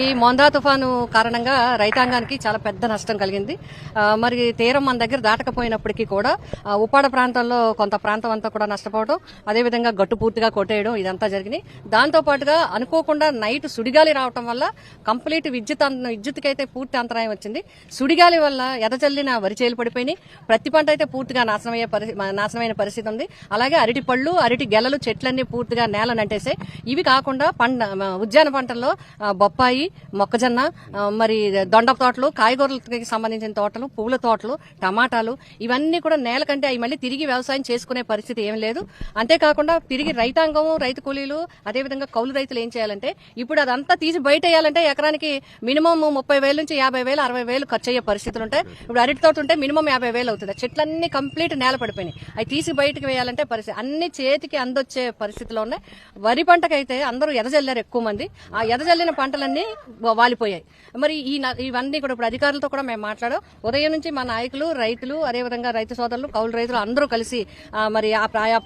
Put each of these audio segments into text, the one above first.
ఈ మొందా తుఫాను కారణంగా రైతాంగానికి చాలా పెద్ద నష్టం కలిగింది. మరి తీరం మన దగ్గర దాటకపోయినప్పటికీ కూడా ఉపాడ ఉప్పాడ ప్రాంతంలో కొంత ప్రాంతం అంతా కూడా నష్టపోవడం అదేవిధంగా గట్టు పూర్తిగా కొట్టేయడం ఇదంతా జరిగినాయి. దాంతో పాటుగా అనుకోకుండా నైట్ సుడిగాలి రావటం వల్ల కంప్లీట్ విద్యుత్ విద్యుత్కి అయితే పూర్తి అంతరాయం వచ్చింది. సుడిగాలి వల్ల ఎదజల్లిన వరి చేలు పడిపోయినాయి. ప్రతి పంట అయితే పూర్తిగా నాశనమయ్యే నాశనమైన పరిస్థితి ఉంది. అలాగే అరటి పళ్ళు అరటి గెలలు చెట్లన్నీ పూర్తిగా నేల నంటేసాయి ఇవి కాకుండా పంట ఉద్యాన పంటల్లో బొప్పాయి మొక్కజొన్న మరి దొండ తోటలు కాయగూరలకి సంబంధించిన తోటలు పూల తోటలు టమాటాలు ఇవన్నీ కూడా నేల కంటే అవి మళ్ళీ తిరిగి వ్యవసాయం చేసుకునే పరిస్థితి ఏం లేదు. అంతేకాకుండా తిరిగి రైతాంగం రైతు కూలీలు అదేవిధంగా కౌలు రైతులు ఏం చేయాలంటే ఇప్పుడు అదంతా తీసి బయట వేయాలంటే ఎకరానికి మినిమం ముప్పై వేల నుంచి యాభై వేలు అరవై వేలు ఖర్చు అయ్యే పరిస్థితులు ఉంటాయి. ఇప్పుడు అరటి తోట ఉంటే మినిమం యాభై వేలు అవుతుంది. చెట్లన్నీ కంప్లీట్ నేల పడిపోయినాయి. అవి తీసి బయటకు వేయాలంటే పరిస్థితి అన్ని చేతికి అందొచ్చే పరిస్థితిలో ఉన్నాయి. వరి పంటకైతే అందరూ ఎదజల్లారు ఎక్కువ మంది. ఆ ఎదజల్లిన పంటలన్నీ వాలిపోయాయి. మరి ఈ న- ఇవన్నీ కూడా ఇప్పుడు అధికారులతో కూడా మేము మాట్లాడాం. ఉదయం నుంచి మా నాయకులు రైతులు అదేవిధంగా రైతు సోదరులు కౌలు రైతులు అందరూ కలిసి మరి ఆ ప్రా- ఆ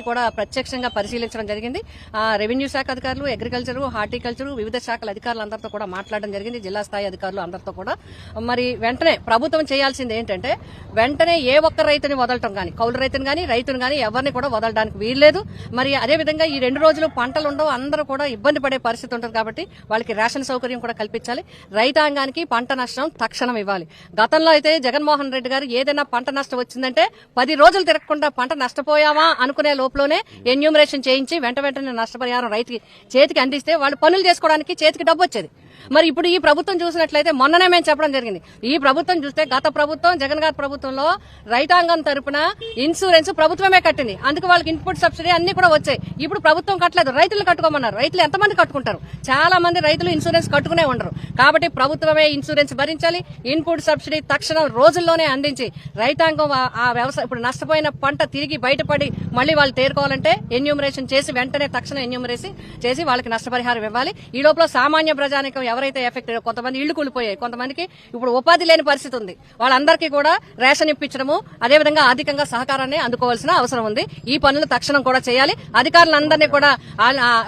కూడా ప్రత్యక్షంగా పరిశీలించడం జరిగింది. ఆ, రెవెన్యూ శాఖ అధికారులు అగ్రికల్చర్ హార్టికల్చర్ వివిధ శాఖల అధికారులు అందరితో కూడా మాట్లాడడం జరిగింది. జిల్లా స్థాయి అధికారులు అందరితో కూడా. మరి వెంటనే ప్రభుత్వం చేయాల్సింది ఏంటంటే వెంటనే ఏ ఒక్క రైతుని వదలటం కానీ కౌలు రైతుని కానీ రైతుని కానీ ఎవరిని కూడా వదలడానికి వీల్లేదు. మరి అదేవిధంగా ఈ రెండు రోజులు పంటలు ఉండవు అందరూ కూడా ఇబ్బంది పడే పరిస్థితి ఉంటుంది కాబట్టి వాళ్ళకి రేషన్ సౌకర్యం కూడా కల్పించాలి. రైతాంగానికి పంట నష్టం తక్షణం ఇవ్వాలి. గతంలో అయితే జగన్మోహన్ రెడ్డి గారు ఏదైనా పంట నష్టం వచ్చిందంటే పది రోజులు తిరగకుండా పంట నష్టపోయామా అనుకునే లోపలనే ఎన్యూమరేషన్ చేయించి వెంట వెంటనే నష్టపరిహారం రైతుకి చేతికి అందిస్తే వాళ్ళు పనులు చేసుకోవడానికి చేతికి డబ్బు వచ్చేది. మరి ఇప్పుడు ఈ ప్రభుత్వం చూసినట్లయితే మొన్ననే మేము చెప్పడం జరిగింది. ఈ ప్రభుత్వం చూస్తే గత ప్రభుత్వం జగన్ గారి ప్రభుత్వంలో రైతాంగం తరపున ఇన్సూరెన్స్ ప్రభుత్వమే కట్టింది. అందుకు వాళ్ళకి ఇన్పుట్ సబ్సిడీ అన్ని కూడా వచ్చాయి. ఇప్పుడు ప్రభుత్వం కట్టలేదు. రైతులు కట్టుకోమన్నారు. రైతులు ఎంతమంది కట్టుకుంటారు? చాలా మంది రైతులు ఇన్సూరెన్స్ కట్టుకునే ఉండరు. కాబట్టి ప్రభుత్వమే ఇన్సూరెన్స్ భరించాలి. ఇన్పుట్ సబ్సిడీ తక్షణం రోజుల్లోనే అందించి రైతాంగం ఆ- వ్యవసాయం ఇప్పుడు నష్టపోయిన పంట తిరిగి బయటపడి మళ్ళీ వాళ్ళు తేరుకోవాలంటే ఎన్యూమరేషన్ చేసి వెంటనే తక్షణ ఎన్యూమరేషన్ చేసి వాళ్ళకి నష్టపరిహారం ఇవ్వాలి. ఈ లోపల సామాన్య ప్రజానికం ఎవరైతే ఎఫెక్ట్ కొంతమంది ఇళ్ళు కూలిపోయాయి కొంతమందికి ఇప్పుడు ఉపాధి లేని పరిస్థితి ఉంది. వాళ్ళందరికీ కూడా రేషన్ ఇప్పించడము అదేవిధంగా ఆర్థికంగా సహకారాన్ని అందుకోవాల్సిన అవసరం ఉంది. ఈ పనులు తక్షణం కూడా చేయాలి. అధికారులందరినీ కూడా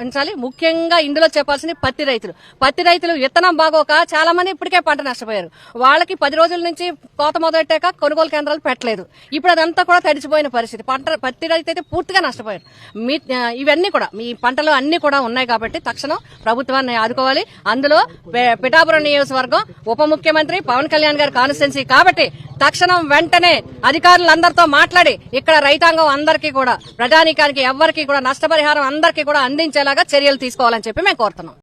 ఉంచాలి. ముఖ్యంగా ఇందులో చెప్పాల్సింది పత్తి రైతులు. పత్తి రైతులు విత్తనం బాగోక చాలా మంది ఇప్పటికే పంట నష్టపోయారు. వాళ్ళకి పది రోజుల నుంచి కోత మొదలెట్టాక కొనుగోలు కేంద్రాలు పెట్టలేదు. ఇప్పుడు అదంతా కూడా తడిచిపోయిన పరిస్థితి. పంట పత్తి రైతు అయితే పూర్తిగా నష్టపోయారు. మీ ఇవన్నీ కూడా మీ పంటలు అన్ని కూడా ఉన్నాయి కాబట్టి తక్షణం ప్రభుత్వాన్ని ఆదుకోవాలి. అందులో పిఠాపురం నియోజకవర్గం ఉప ముఖ్యమంత్రి పవన్ కళ్యాణ్ గారి కాన్స్టిట్యున్సీ కాబట్టి తక్షణం వెంటనే అధికారులందరితో మాట్లాడి ఇక్కడ రైతాంగం అందరికీ కూడా ప్రజానీకానికి ఎవ్వరికీ కూడా నష్టపరిహారం అందరికీ కూడా అందించేలాగా చర్యలు తీసుకోవాలని చెప్పి మేము కోరుతున్నాం.